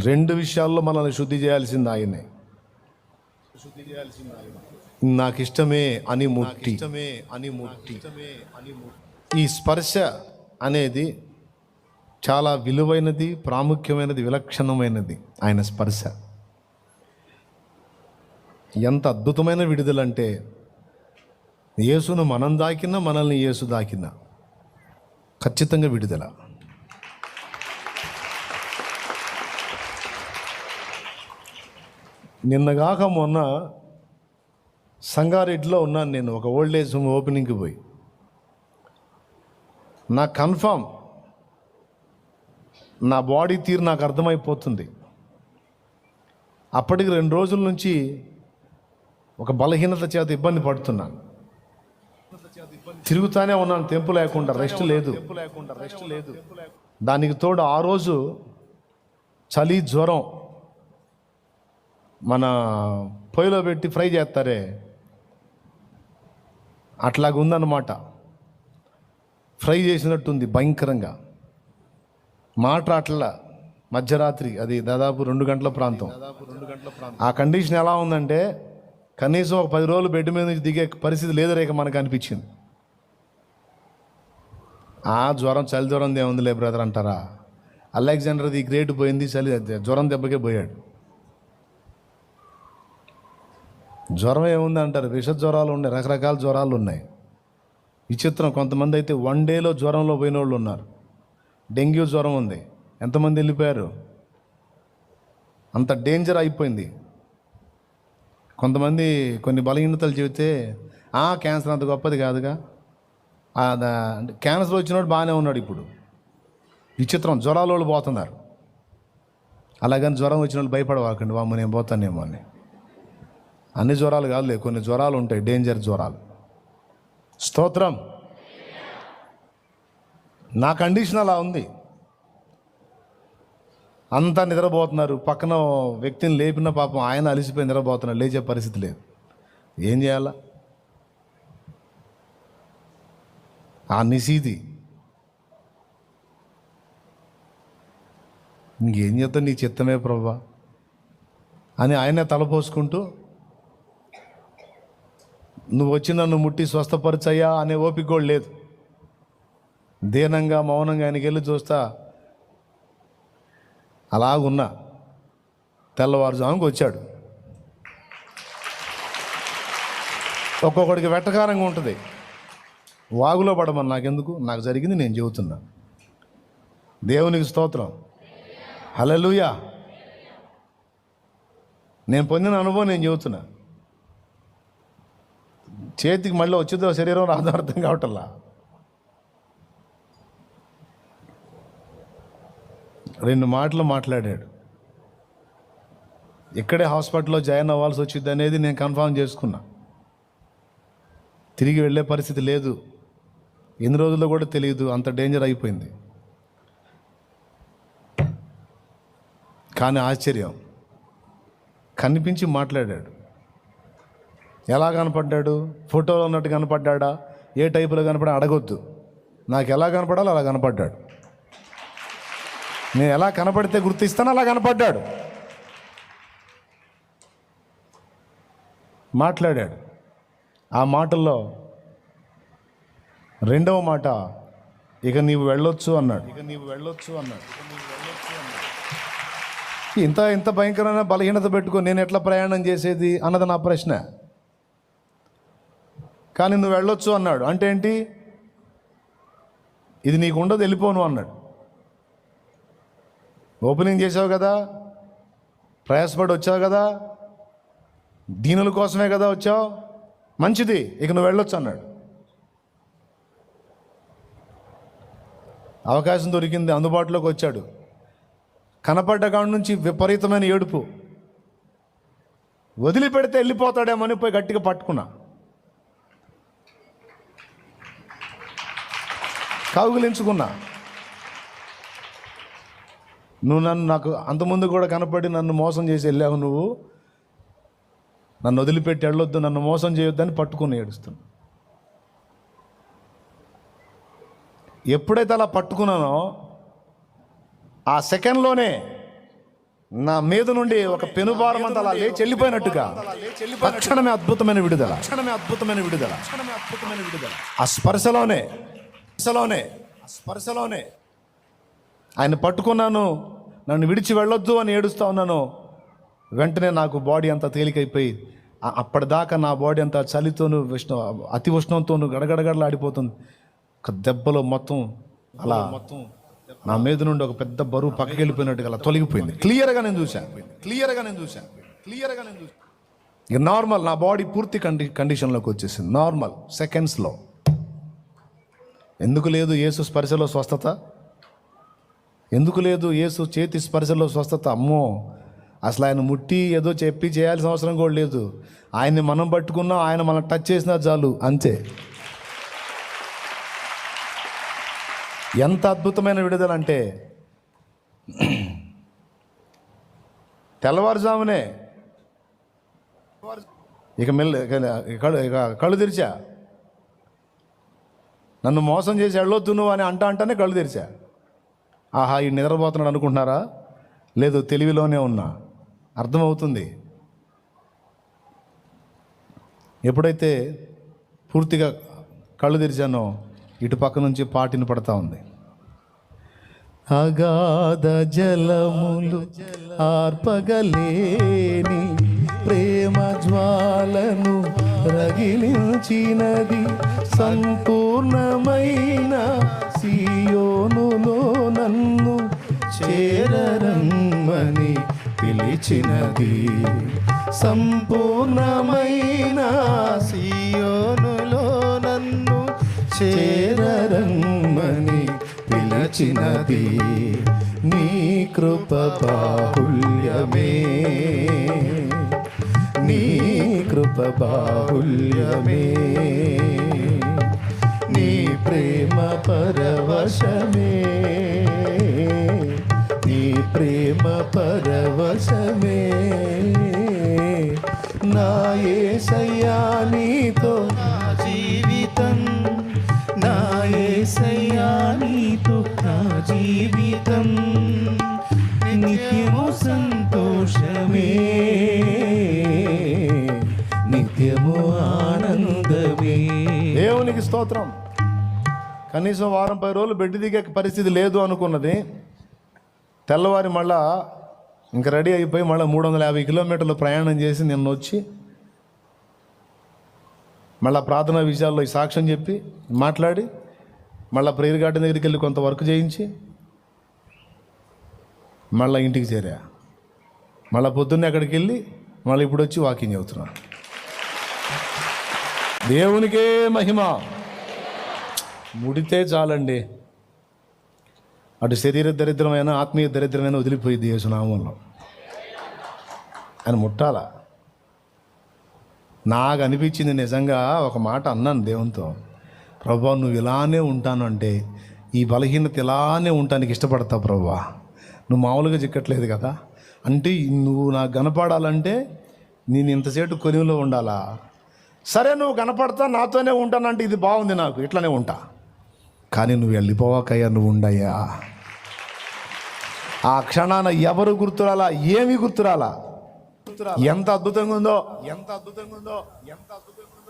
రెండు విషయాల్లో మనల్ని శుద్ధి చేయాల్సింది ఆయనే. నాకు ఇష్టమే అని ముట్టి ఇష్టమే అని ముట్టి. ఈ స్పర్శ అనేది చాలా విలువైనది ప్రాముఖ్యమైనది విలక్షణమైనది ఆయన స్పర్శ. ఎంత అద్భుతమైన విడుదలంటే యేసును మనం దాకినా మనల్ని యేసు దాకినా. ఖచ్చితంగా విడుదల. నిన్నగాక మొన్న సంగారెడ్డిలో ఉన్నాను నేను ఒక ఓల్డ్ ఏజ్ హోమ్ ఓపెనింగ్కి పోయి. నా కన్ఫామ్ నా బాడీ తీరు నాకు అర్థమైపోతుంది. అప్పటికి రెండు రోజుల నుంచి ఒక బలహీనత చేత ఇబ్బంది పడుతున్నాను తిరుగుతానే ఉన్నాను తెంపు లేకుండా రెస్ట్ లేదు లేకుండా రెస్ట్ లేదు. దానికి తోడు ఆ రోజు చలి జ్వరం మన పొయ్యిలో పెట్టి ఫ్రై చేస్తారే? అట్లాగ ఉందన్నమాట ఫ్రై చేసినట్టుంది భయంకరంగా. మాట అట్లా మధ్యరాత్రి అది దాదాపు రెండు గంటల ప్రాంతం. ఆ కండిషన్ ఎలా ఉందంటే కనీసం ఒక పది రోజులు బెడ్ మీద నుంచి దిగే పరిస్థితి లేదు రేక మనకు అనిపించింది. ఆ జ్వరం చలి జ్వరం ఏముందిలే బ్రదర్ అంటారా? అలెగ్జాండర్ ది గ్రేట్ పోయింది చలి జ్వరం దెబ్బకే పోయాడు. జ్వరం ఏముంది అంటారు విష జ్వరాలు ఉన్నాయి. రకరకాల జ్వరాలు ఉన్నాయి. విచిత్రం. కొంతమంది అయితే వన్ డేలో జ్వరంలో పోయిన వాళ్ళు ఉన్నారు. డెంగ్యూ జ్వరం ఉంది. ఎంతమంది వెళ్ళిపోయారు? అంత డేంజర్ అయిపోయింది. కొంతమంది కొన్ని బలహీనతలు చెబితే "ఆ, క్యాన్సర్ అంత గొప్పది కాదుగా. అంటే క్యాన్సర్ వచ్చినోడు బాగానే ఉన్నాడు ఇప్పుడు. విచిత్రం. జ్వరాలు వాళ్ళు పోతున్నారు. అలాగని జ్వరం వచ్చిన వాళ్ళు భయపడవాకండి. వామ్మ నేను పోతానేమో అని. అన్ని జ్వరాలు కాదులే కొన్ని జ్వరాలు ఉంటాయి డేంజర్ జ్వరాలు. స్తోత్రం. నా కండిషన్ అలా ఉంది. అంతా నిద్రపోతున్నారు. పక్కన వ్యక్తిని లేపిన పాపం ఆయన అలిసిపోయి నిద్రపోతున్నారు లేచే పరిస్థితి లేదు. ఏం చేయాలా? ఆ నిశీది ఇంకేం చేద్దాం నీ చిత్తమే ప్రభా? అని ఆయనే తలపోసుకుంటూ నువ్వు వచ్చి నన్ను ముట్టి స్వస్థపరచయ్యా అనే ఓపిక కూడా లేదు. దీనంగా మౌనంగా ఆయనకి వెళ్ళి చూస్తా అలాగున్నా. తెల్లవారుజాముకి వచ్చాడు. ఒక్కొక్కడికి వెట్టకారంగా ఉంటుంది. వాగులో పడమని నాకెందుకు? నాకు జరిగింది నేను చెబుతున్నా. దేవునికి స్తోత్రం. హలలుయా నేను పొందిన అనుభవం నేను చెబుతున్నా. చేతికి మళ్ళీ వచ్చిందో శరీరం రాదో అర్థం కావటంలా? రెండు మాటలు మాట్లాడాడు. ఇక్కడే హాస్పిటల్లో జాయిన్ అవ్వాల్సి వచ్చింది అనేది నేను కన్ఫామ్ చేసుకున్నా. తిరిగి వెళ్ళే పరిస్థితి లేదు. ఎన్ని రోజుల్లో కూడా తెలియదు. అంత డేంజర్ అయిపోయింది. కానీ ఆశ్చర్యం. కనిపించి మాట్లాడాడు. ఎలా కనపడ్డాడు? ఫోటోలో ఉన్నట్టు కనపడ్డాడా? ఏ టైపులో కనపడా? అడగొద్దు. నాకు ఎలా కనపడాలో అలా కనపడ్డాడు. నేను ఎలా కనపడితే గుర్తిస్తానో అలా కనపడ్డాడు. మాట్లాడాడు. ఆ మాటల్లో రెండవ మాట ఇక నీవు వెళ్ళొచ్చు అన్నాడు. ఇక నీవు వెళ్ళొచ్చు అన్నాడు. ఇంత ఇంత భయంకరమైన బలహీనత పెట్టుకొని నేను ఎట్లా ప్రయాణం చేసేది అన్నది నా ప్రశ్న. కానీ నువ్వు వెళ్ళొచ్చు అన్నాడు. అంటే ఏంటి? ఇది నీకు ఉండదు వెళ్ళిపోను అన్నాడు. ఓపెనింగ్ చేసావు కదా ప్రయాసపడి వచ్చావు కదా దీనుల కోసమే కదా వచ్చావు? మంచిది ఇక నువ్వు వెళ్ళొచ్చు అన్నాడు. అవకాశం దొరికింది అందుబాటులోకి వచ్చాడు. కనపడ్డ కాడ నుంచి విపరీతమైన ఏడుపు. వదిలిపెడితే వెళ్ళిపోతాడేమని పోయి గట్టిగా పట్టుకున్నా. కౌగిలించుకున్నా. నువ్వు నన్ను నాకు అంతకుముందు కూడా కనపడి నన్ను మోసం చేసి వెళ్ళావు నువ్వు. నన్ను వదిలిపెట్టి వెళ్ళొద్దు నన్ను మోసం చేయొద్దని పట్టుకుని ఏడుస్తున్నా. ఎప్పుడైతే అలా పట్టుకున్నానో ఆ సెకండ్లోనే నా మీద నుండి ఒక పెనుభారం అంతా అలా లేచి వెళ్ళిపోయినట్టుగా తక్షణమే అద్భుతమైన విడుదల. అద్భుతమైన విడుదల. ఆ స్పర్శలోనే స్పర్శలోనే స్పర్శలోనే. ఆయన పట్టుకున్నాను నన్ను విడిచి వెళ్ళొద్దు అని ఏడుస్తా ఉన్నాను. వెంటనే నాకు బాడీ అంతా తేలికైపోయి అప్పటిదాకా నా బాడీ అంతా చలితోను విష్ణు అతి ఉష్ణంతోను గడగడగడలాడిపోతుంది. ఒక దెబ్బలో మొత్తం అలా మొత్తం నా మీద నుండి ఒక పెద్ద బరువు పక్కకి వెళ్ళిపోయినట్టుగా అలా తొలగిపోయింది. క్లియర్గా నేను చూశాను క్లియర్గా నేను చూశాను క్లియర్గా నేను చూశాను ఇక నార్మల్ నా బాడీ పూర్తి కండి కండిషన్లోకి వచ్చేసింది. నార్మల్ సెకండ్స్లో ఎందుకు లేదు యేసు స్పర్శలో స్వస్థత? ఎందుకు లేదు యేసు చేతి స్పర్శలో స్వస్థత? అమ్మో అసలు ఆయన ముట్టి ఏదో చెప్పి చేయాల్సిన అవసరం కూడా లేదు. ఆయన్ని మనం పట్టుకున్నాం ఆయన మనం టచ్ చేసినా చాలు అంతే. ఎంత అద్భుతమైన విడుదల అంటే తెల్లవారుజామునే ఇక మెల్ల ఇక ఇక కళ్ళు తెరిచా? నన్ను మోసం చేసి వెళ్ళొద్దు నువ్వు అని అంటా అంటానే కళ్ళు తెరిచా. ఆహా ఈ నిద్రపోతున్నాడు అనుకుంటున్నారా? లేదు తెలివిలోనే ఉన్నా. అర్థమవుతుంది. ఎప్పుడైతే పూర్తిగా కళ్ళు తెరిచానో ఇటు పక్క నుంచి పాటిని పడతా ఉంది. అగాధ జలములు ఆర్పగలేని ప్రేమ జ్వాలను రగిలించినది. సంపూర్ణమైన సియోనులో నన్ను చేరరమ్మని పిలిచినది. సంపూర్ణమైన సియోనులో నన్ను చేరరమ్మని పిలిచినది. నీ కృప బాహుల్యమే. నీ కృప బాహుల్యమే. ప్రేమ పరవశమే. నీ ప్రేమ పరవశమే. నా యేసయ్యా నీతో నా జీవితం నా యేసయ్యా నీతో నా జీవితం. నిత్యము సంతోషమే. నిత్యము ఆనందమే. దేవునికి స్తోత్రం. కనీసం వారం పది రోజులు బెడ్ దిగే పరిస్థితి లేదు అనుకున్నది. తెల్లవారి మళ్ళా ఇంకా రెడీ అయిపోయి మళ్ళీ మూడు వందల యాభై కిలోమీటర్లు ప్రయాణం చేసి నిన్న వచ్చి మళ్ళీ ప్రార్థనా విషయాల్లో ఈ సాక్ష్యం చెప్పి మాట్లాడి మళ్ళీ ప్రేయర్ గార్డెన్ దగ్గరికి వెళ్ళి కొంత వర్క్ చేయించి మళ్ళీ ఇంటికి చేరా. మళ్ళీ పొద్దున్నే అక్కడికి వెళ్ళి మళ్ళీ ఇప్పుడు వచ్చి వాకింగ్ అవుతున్నాను దేవునికే మహిమ. ముడితే చాలండి. అటు శరీర దరిద్రమైన ఆత్మీయ దరిద్రమైన వదిలిపోయింది యేసునామంలో ఆయన ముట్టాల. నాకు అనిపించింది నిజంగా ఒక మాట అన్నాను దేవునితో. ప్రభా నువ్వు ఇలానే ఉంటాను అంటే ఈ బలహీనత ఇలానే ఉండటానికి ఇష్టపడతావు ప్రభా. నువ్వు మామూలుగా చిక్కట్లేదు కదా. అంటే నువ్వు నాకు కనపడాలంటే నేను ఇంతసేపు కొనిలో ఉండాలా? సరే నువ్వు కనపడతా నాతోనే ఉంటానంటే ఇది బాగుంది నాకు. ఇట్లానే ఉంటా. కానీ నువ్వు వెళ్ళిపోవాకయ్యా నువ్వు ఉండయ్యా. ఆ క్షణాన ఎవరు గుర్తురాలా? ఏమి గుర్తురాలా? ఎంత అద్భుతంగా ఉందో ఎంత అద్భుతంగా ఉందో ఎంత అద్భుతంగా ఉందో.